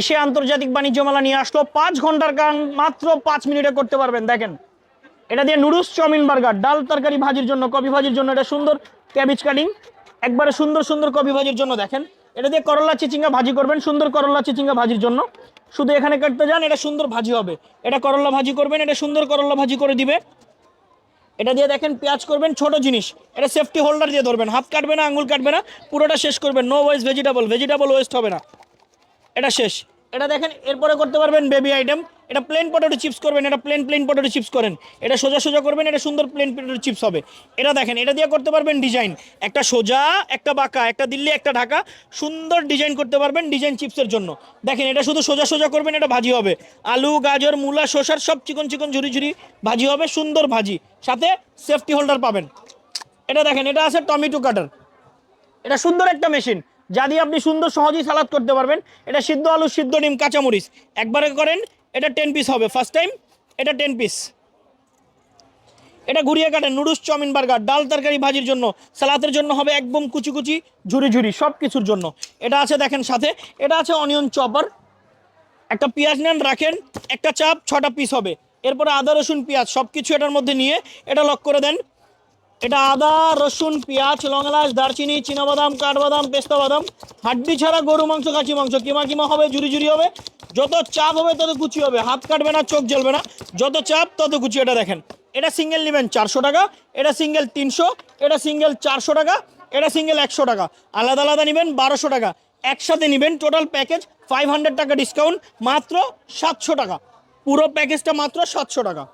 Asia আন্তর্জাতিক বাণিজ্য মেলা নিয়ে আসলো। পাঁচ ঘণ্টার কারণ মাত্র পাঁচ মিনিটে করতে পারবেন। দেখেন, এটা দিয়ে নুডলস, চাউমিন বার্গার, ডাল তরকারি ভাজির জন্য কবি ভাজির জন্য, এটা সুন্দর ক্যাবেজ কাটিং। একবারে সুন্দর সুন্দর কবি ভাজির জন্য দেখেন। এটা দিয়ে করলা চিচিঙ্গা ভাজি করবেন, সুন্দর করলা চিচিঙ্গা ভাজির জন্য। শুধু এখানে কাটতে যান, এটা সুন্দর ভাজি হবে। এটা করলা ভাজি করবেন, এটা সুন্দর করলা ভাজি করে দিবে। এটা দিয়ে দেখেন, পেঁয়াজ করবেন, ছোট জিনিস। এটা সেফটি হোল্ডার দিয়ে ধরবেন। হাত কাটবে না, আঙুল কাটবে না, পুরোটা শেষ করবেন। No waste vegetable vegetable waste হবে না। এটা শেষ। এটা দেখেন, এরপরে করতে পারবেন বেবি আইটেম এটা প্লেন পটেটো চিপস করবেন, এটা প্লেন প্লেন পটেটো চিপস করেন। এটা সোজা সোজা করবেন, এটা সুন্দর প্লেন পটেটো চিপস হবে। এটা দেখেন, এটা দিয়ে করতে পারবেন ডিজাইন একটা সোজা, একটা বাঁকা, একটা দিল্লি, একটা ঢাকা। সুন্দর ডিজাইন করতে পারবেন ডিজাইন চিপসের জন্য। দেখেন, এটা শুধু সোজা সোজা করবেন, এটা ভাজি হবে। আলু, গাজর, মূলা, শসার সব চিকন চিকন ঝুরি ঝুরি ভাজি হবে, সুন্দর ভাজি। সাথে সেফটি হোল্ডার পাবেন। এটা দেখেন, এটা আছে টমেটো কাটার। এটা সুন্দর একটা মেশিন যা দিয়ে আপনি সুন্দর সহজেই সালাদ করতে পারবেন। এটা সিদ্ধ আলু, সিদ্ধ ডিম, কাঁচামরিচ। একবারে করেন, এটা টেন পিস হবে। ফার্স্ট টাইম এটা টেন পিস এটা ঘুরিয়ে কাটেন, নুডলস, চাউমিন, বার্গার, ডাল, তরকারি, ভাজির জন্য। সালাতের জন্য হবে একদম কুচি কুচি ঝুরি ঝুরি সব কিছুর জন্য। এটা আছে দেখেন সাথে, এটা আছে অনিয়ন চপার একটা পেঁয়াজ নেন, রাখেন, একটা চাপ, ছটা পিস হবে। এরপরে আদা, রসুন, পেঁয়াজ সব কিছু এটার মধ্যে নিয়ে এটা লক করে দেন। এটা আদা, রসুন, পেঁয়াজ লং এলাচ দারচিনি, চীনাবাদাম, কাঠবাদাম, পেস্তা বাদাম, হাড্ডি ছাড়া গরু মাংস কাঁচি মাংস, কিমা কিমা হবে, ঝুরি ঝুরি হবে, যত চাপ হবে তত কুচি হবে, হাত কাটবে না, চোখ জ্বলবে না, যত চাপ তত কুচি, এটা দেখেন, এটা সিঙ্গেল নেবেন চারশো টাকা, এটা সিঙ্গেল তিনশো, এটা সিঙ্গেল চারশো টাকা, এটা সিঙ্গেল একশো টাকা, আলাদা আলাদা নেবেন বারোশো টাকা, একসাথে নেবেন টোটাল প্যাকেজ ফাইভ হান্ড্রেড টাকা ডিসকাউন্ট, মাত্র সাতশো টাকা, পুরো প্যাকেজটা মাত্র সাতশো টাকা।